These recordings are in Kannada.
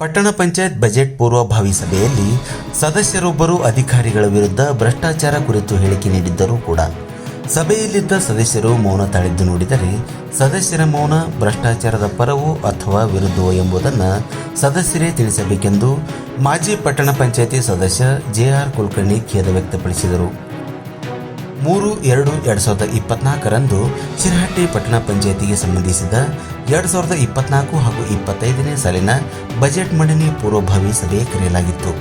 ಪಟ್ಟಣ ಪಂಚಾಯತ್ ಬಜೆಟ್ ಪೂರ್ವಭಾವಿ ಸಭೆಯಲ್ಲಿ ಸದಸ್ಯರೊಬ್ಬರು ಅಧಿಕಾರಿಗಳ ವಿರುದ್ಧ ಭ್ರಷ್ಟಾಚಾರ ಕುರಿತು ಹೇಳಿಕೆ ನೀಡಿದ್ದರೂ ಕೂಡ ಸಭೆಯಲ್ಲಿದ್ದ ಸದಸ್ಯರು ಮೌನ ತಾಳಿದ್ದು ನೋಡಿದರೆ ಸದಸ್ಯರ ಮೌನ, ಭ್ರಷ್ಟಾಚಾರದ ಪರವೋ ಅಥವಾ ವಿರುದ್ಧವೋ ಎಂಬುದನ್ನು ಸದಸ್ಯರೇ ತಿಳಿಸಬೇಕೆಂದು ಮಾಜಿ ಪಟ್ಟಣ ಪಂಚಾಯಿತಿ ಸದಸ್ಯ ಜೆಆರ್ ಕುಲಕರ್ಣಿ ಖೇದ ವ್ಯಕ್ತಪಡಿಸಿದರು. ಮೂರು ಎರಡು ಎರಡು ಸಾವಿರದ ಇಪ್ಪತ್ನಾಲ್ಕರಂದು ಶಿರಹಟ್ಟಿ ಪಟ್ಟಣ ಪಂಚಾಯತಿಗೆ ಸಂಬಂಧಿಸಿದ ಎರಡು ಸಾವಿರದ ಇಪ್ಪತ್ನಾಲ್ಕು ಹಾಗೂ ಇಪ್ಪತ್ತೈದನೇ ಸಾಲಿನ ಬಜೆಟ್ ಮಂಡನೆ ಪೂರ್ವಭಾವಿ ಸಭೆ ಕರೆಯಲಾಗಿತ್ತು.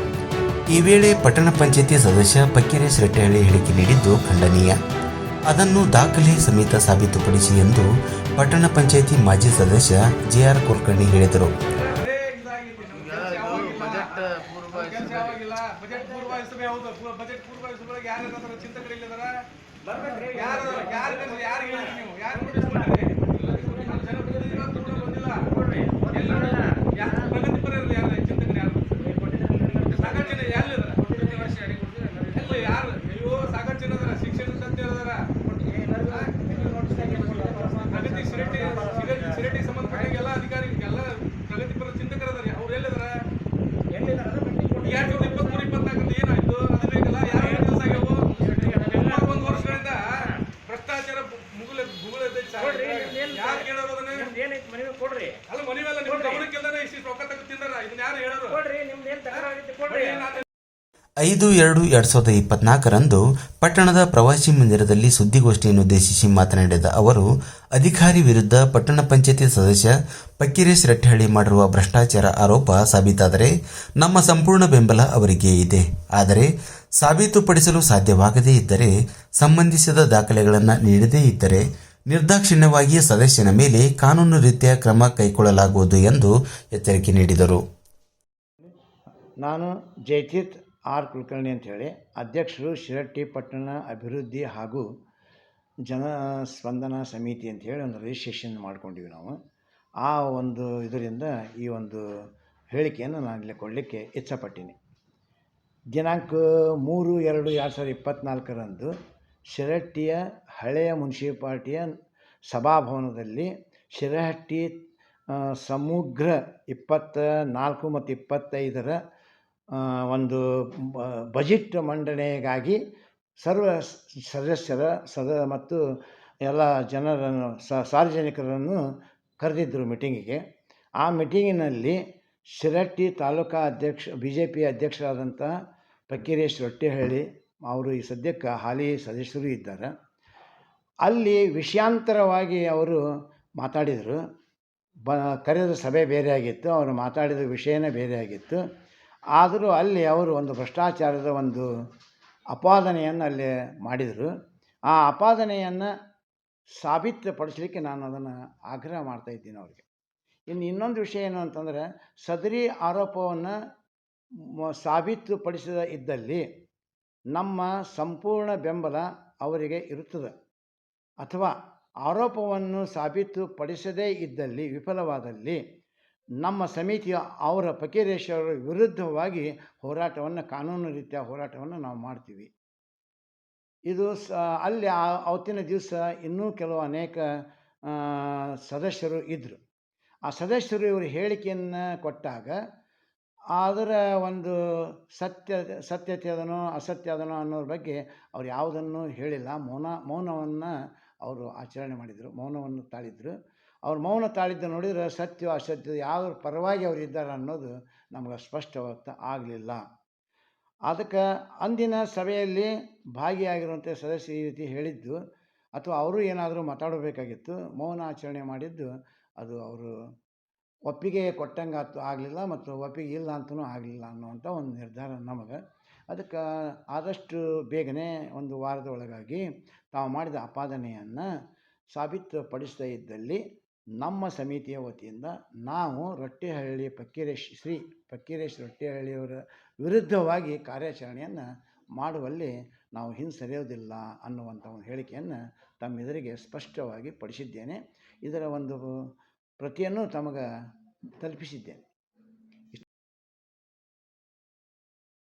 ಈ ವೇಳೆ ಪಟ್ಟಣ ಪಂಚಾಯತಿ ಸದಸ್ಯ ಪಕ್ಕೀರೇಶ್ ರೆಟ್ಟಹಳ್ಳಿ ಹೇಳಿಕೆ ನೀಡಿದ್ದು ಖಂಡನೀಯ. ಅದನ್ನು ದಾಖಲೆ ಸಮೇತ ಸಾಬೀತುಪಡಿಸಿ ಎಂದು ಪಟ್ಟಣ ಪಂಚಾಯತಿ ಮಾಜಿ ಸದಸ್ಯ ಜೆ ಆರ್ ಕುಲಕರ್ಣಿ ಹೇಳಿದರು. ಬಜೆಟ್ ಪೂರ್ವ ಕೆಲಸ ಬಜೆಟ್ ಪೂರ್ವ ಸಭೆ ಹೌದು. ಬಜೆಟ್ ಪೂರ್ವ ಯಾರು ಯಾರು ಚಿಂತಕರು ಇಲ್ಲಿದಾರ ಯಾರು ಯಾರು ಯಾರು ಹೇಳಿದ್ರಿ ನೀವು? ಯಾರು notice ಮಾಡಿದ್ರಿ? ಜನಪ್ರತಿನಿಧಿಗಳು ಕೂಡ ಬಂದಿಲ್ಲ ಎಲ್ಲಿ ಯಾರು ಪ್ರಗತಿಪರ ಇರ್ಲಿ ಯಾರು ಚಿಂತಕರು ಯಾರು ಸಾಕಷ್ಟು ಜನ ಎಲ್ಲಿದಾರ ಎಲ್ಲಿ ಯಾರು ಅಯ್ಯೋ ಸಾಕಷ್ಟು ಜನ ಅದಾರ ಶಿಕ್ಷಣ ಸತ್ಯ ಅದಾರ ಪ್ರಗತಿ ಸಿರಟಿ ಸಿರಟಿ ಸಂಬಂಧಪಟ್ಟ ಎಲ್ಲ ಅಧಿಕಾರಿ ಎಲ್ಲ ಪ್ರಗತಿಪರ ಚಿಂತಕರು ಅದಾರ ಅವ್ರು ಎಲ್ಲಿದಾರ ಎರಡ್ ಸಾವಿರದ ಇಪ್ಪತ್ಮೂರು ಇಪ್ಪತ್ನಾಲ್ಕರಲ್ಲಿ ಏನಾಯ್ತು? ಅದು ಬೇಕಲ್ಲ? ಯಾವ ಕೆಲಸ ಆಗ್ಯಾವು ಒಂದು ವರ್ಷಗಳಿಂದ ಭ್ರಷ್ಟಾಚಾರ ಮುಗುಲ ಯಾರು ಕೇಳೋರು ಅದನ್ನ? ಏನೈತಿ ಮನೆಗೆ ಕೊಡ್ರಿ. ಅಲ್ಲ ಮನೆಯಲ್ಲ ನಿಮ್ಮ ಗಮನಕ್ಕೆ ಇಷ್ಟು ರೊಕ್ಕ ತೆಗೆದು ತಿಂದಾರ? ಇದನ್ನ ಯಾರು ಹೇಳೋರು? ಕೊಡ್ರಿ ನಿಮ್ದು ಏನ್ ಕೊಡ್ರಿ. ಐದು ಎರಡು ಎರಡು ಸಾವಿರದ ಇಪ್ಪತ್ನಾಲ್ಕರಂದು ಪಟ್ಟಣದ ಪ್ರವಾಸಿ ಮಂದಿರದಲ್ಲಿ ಸುದ್ದಿಗೋಷ್ಠಿಯನ್ನು ಉದ್ದೇಶಿಸಿ ಮಾತನಾಡಿದ ಅವರು, ಅಧಿಕಾರಿ ವಿರುದ್ಧ ಪಟ್ಟಣ ಪಂಚಾಯತಿ ಸದಸ್ಯ ಪಕ್ಕಿರೇಶ್ ರಟ್ಟಹಳ್ಳಿ ಮಾಡಿರುವ ಭ್ರಷ್ಟಾಚಾರ ಆರೋಪ ಸಾಬೀತಾದರೆ ನಮ್ಮ ಸಂಪೂರ್ಣ ಬೆಂಬಲ ಅವರಿಗೆ ಇದೆ. ಆದರೆ ಸಾಬೀತುಪಡಿಸಲು ಸಾಧ್ಯವಾಗದೇ ಇದ್ದರೆ, ಸಂಬಂಧಿಸಿದ ದಾಖಲೆಗಳನ್ನು ನೀಡದೇ ಇದ್ದರೆ ನಿರ್ದಾಕ್ಷಿಣ್ಯವಾಗಿ ಸದಸ್ಯನ ಮೇಲೆ ಕಾನೂನು ರೀತಿಯ ಕ್ರಮ ಕೈಗೊಳ್ಳಲಾಗುವುದು ಎಂದು ಎಚ್ಚರಿಕೆ ನೀಡಿದರು. ನಾನು ಜಯತೀರ್ಥ ಆರ್ ಕುಲಕರ್ಣಿ ಅಂಥೇಳಿ. ಅಧ್ಯಕ್ಷರು ಶಿರಟ್ಟಿ ಪಟ್ಟಣ ಅಭಿವೃದ್ಧಿ ಹಾಗೂ ಜನ ಸ್ಪಂದನ ಸಮಿತಿ ಅಂಥೇಳಿ ಒಂದು ರಿಜಿಸ್ಟ್ರೇಷನ್ ಮಾಡ್ಕೊಂಡಿವಿ ನಾವು. ಆ ಒಂದು ಇದರಿಂದ ಈ ಒಂದು ಹೇಳಿಕೆಯನ್ನು ನಾನು ಇಲ್ಲಿ ಕೊಡಲಿಕ್ಕೆ ಇಚ್ಛಪಟ್ಟೀನಿ. ದಿನಾಂಕ ಮೂರು ಎರಡು ಎರಡು ಸಾವಿರದ ಇಪ್ಪತ್ತ್ನಾಲ್ಕರಂದು ಶಿರಹಟ್ಟಿಯ ಹಳೆಯ ಮುನ್ಸಿಪಾಲ್ಟಿಯ ಸಭಾಭವನದಲ್ಲಿ ಶಿರಹಟ್ಟಿ ಸಮಗ್ರ ಇಪ್ಪತ್ತ ನಾಲ್ಕು ಮತ್ತು ಇಪ್ಪತ್ತೈದರ ಒಂದು ಬಜೆಟ್ ಮಂಡನೆಗಾಗಿ ಸರ್ವ ಸದಸ್ಯರ ಸದ ಮತ್ತು ಎಲ್ಲ ಜನರನ್ನು ಸಾರ್ವಜನಿಕರನ್ನು ಕರೆದಿದ್ದರು ಮೀಟಿಂಗಿಗೆ. ಆ ಮೀಟಿಂಗಿನಲ್ಲಿ ಶಿರಟ್ಟಿ ತಾಲೂಕಾ ಅಧ್ಯಕ್ಷ ಬಿ ಜೆ ಪಿ ಅಧ್ಯಕ್ಷರಾದಂಥ ಫಕೀರೇಶ್ ರೊಟ್ಟಿಹಳ್ಳಿ ಅವರು ಈ ಸದ್ಯಕ್ಕೆ ಹಾಲಿ ಸದಸ್ಯರು ಇದ್ದಾರೆ. ಅಲ್ಲಿ ವಿಷಯಾಂತರವಾಗಿ ಅವರು ಮಾತಾಡಿದರು. ಬ, ಕರೆದ ಸಭೆ ಬೇರೆ ಆಗಿತ್ತು. ಅವರು ಮಾತಾಡಿದ ವಿಷಯನೇ ಬೇರೆ ಆಗಿತ್ತು. ಆದರೂ ಅಲ್ಲಿ ಅವರು ಒಂದು ಭ್ರಷ್ಟಾಚಾರದ ಒಂದು ಅಪಾದನೆಯನ್ನು ಅಲ್ಲಿ ಮಾಡಿದರು. ಆ ಅಪಾದನೆಯನ್ನು ಸಾಬೀತುಪಡಿಸಲಿಕ್ಕೆ ನಾನು ಅದನ್ನು ಆಗ್ರಹ ಮಾಡ್ತಾ ಇದ್ದೀನಿ ಅವರಿಗೆ. ಇನ್ನು ಇನ್ನೊಂದು ವಿಷಯ ಏನು ಅಂತಂದರೆ, ಸದರಿ ಆರೋಪವನ್ನು ಸಾಬೀತು ಸಾಬೀತುಪಡಿಸದ ಇದ್ದಲ್ಲಿ ನಮ್ಮ ಸಂಪೂರ್ಣ ಬೆಂಬಲ ಅವರಿಗೆ ಇರುತ್ತದೆ. ಅಥವಾ ಆರೋಪವನ್ನು ಸಾಬೀತುಪಡಿಸದೇ ಇದ್ದಲ್ಲಿ, ವಿಫಲವಾದಲ್ಲಿ ನಮ್ಮ ಸಮಿತಿಯ ಅವರ ಫಕೀರೇಶ್ವರ ವಿರುದ್ಧವಾಗಿ ಹೋರಾಟವನ್ನು, ಕಾನೂನು ರೀತಿಯ ಹೋರಾಟವನ್ನು ನಾವು ಮಾಡ್ತೀವಿ. ಇದು ಸ, ಅಲ್ಲಿ ಅವತ್ತಿನ ದಿವಸ ಇನ್ನೂ ಕೆಲವು ಅನೇಕ ಸದಸ್ಯರು ಇದ್ದರು ಆ ಸದಸ್ಯರು ಇವರು ಹೇಳಿಕೆಯನ್ನು ಕೊಟ್ಟಾಗ, ಅದರ ಒಂದು ಸತ್ಯ ಸತ್ಯತೆ ಅದನೋ ಅಸತ್ಯ ಅದನೋ ಅನ್ನೋದ್ರ ಬಗ್ಗೆ ಅವ್ರು ಯಾವುದನ್ನು ಹೇಳಿಲ್ಲ. ಮೌನ, ಮೌನವನ್ನು ಅವರು ಆಚರಣೆ ಮಾಡಿದರು, ಮೌನವನ್ನು ತಾಳಿದರು. ಅವ್ರು ಮೌನ ತಾಳಿದ್ದು ನೋಡಿದರೆ ಸತ್ಯ ಅಸತ್ಯ ಯಾವ ಪರವಾಗಿ ಅವರು ಇದ್ದಾರೆ ಅನ್ನೋದು ನಮ್ಗೆ ಸ್ಪಷ್ಟವಾಗ್ತಾ ಆಗಲಿಲ್ಲ. ಅದಕ್ಕೆ ಅಂದಿನ ಸಭೆಯಲ್ಲಿ ಭಾಗಿಯಾಗಿರುವಂಥ ಸದಸ್ಯ ಈ ರೀತಿ ಹೇಳಿದ್ದು, ಅಥವಾ ಅವರು ಏನಾದರೂ ಮಾತಾಡಬೇಕಾಗಿತ್ತು, ಮೌನ ಆಚರಣೆ ಮಾಡಿದ್ದು, ಅದು ಅವರು ಒಪ್ಪಿಗೆ ಕೊಟ್ಟಂಗೆ ಆಗಲಿಲ್ಲ ಮತ್ತು ಒಪ್ಪಿಗೆ ಇಲ್ಲ ಅಂತಲೂ ಆಗಲಿಲ್ಲ ಅನ್ನುವಂಥ ಒಂದು ನಿರ್ಧಾರ ನಮಗೆ. ಅದಕ್ಕೆ ಆದಷ್ಟು ಬೇಗನೆ ಒಂದು ವಾರದ ಒಳಗಾಗಿ ತಾವು ಮಾಡಿದ ಆಪಾದನೆಯನ್ನು ಸಾಬೀತುಪಡಿಸದೇ ಇದ್ದಲ್ಲಿ ನಮ್ಮ ಸಮಿತಿಯ ವತಿಯಿಂದ ನಾವು ರೊಟ್ಟಿಹಳ್ಳಿ ಫಕ್ಕೀರೇಶ್ ಶ್ರೀ ಫಕ್ಕೀರೇಶ್ ರೊಟ್ಟಿಹಳ್ಳಿಯವರ ವಿರುದ್ಧವಾಗಿ ಕಾರ್ಯಾಚರಣೆಯನ್ನು ಮಾಡುವಲ್ಲಿ ನಾವು ಹಿಂಸರಿಯೋದಿಲ್ಲ ಅನ್ನುವಂಥ ಒಂದು ಹೇಳಿಕೆಯನ್ನು ತಮ್ಮೆದುರಿಗೆ ಸ್ಪಷ್ಟವಾಗಿ ಪಡಿಸಿದ್ದೇನೆ. ಇದರ ಒಂದು ಪ್ರತಿಯನ್ನು ತಮಗೆ ತಲುಪಿಸಿದ್ದೇನೆ.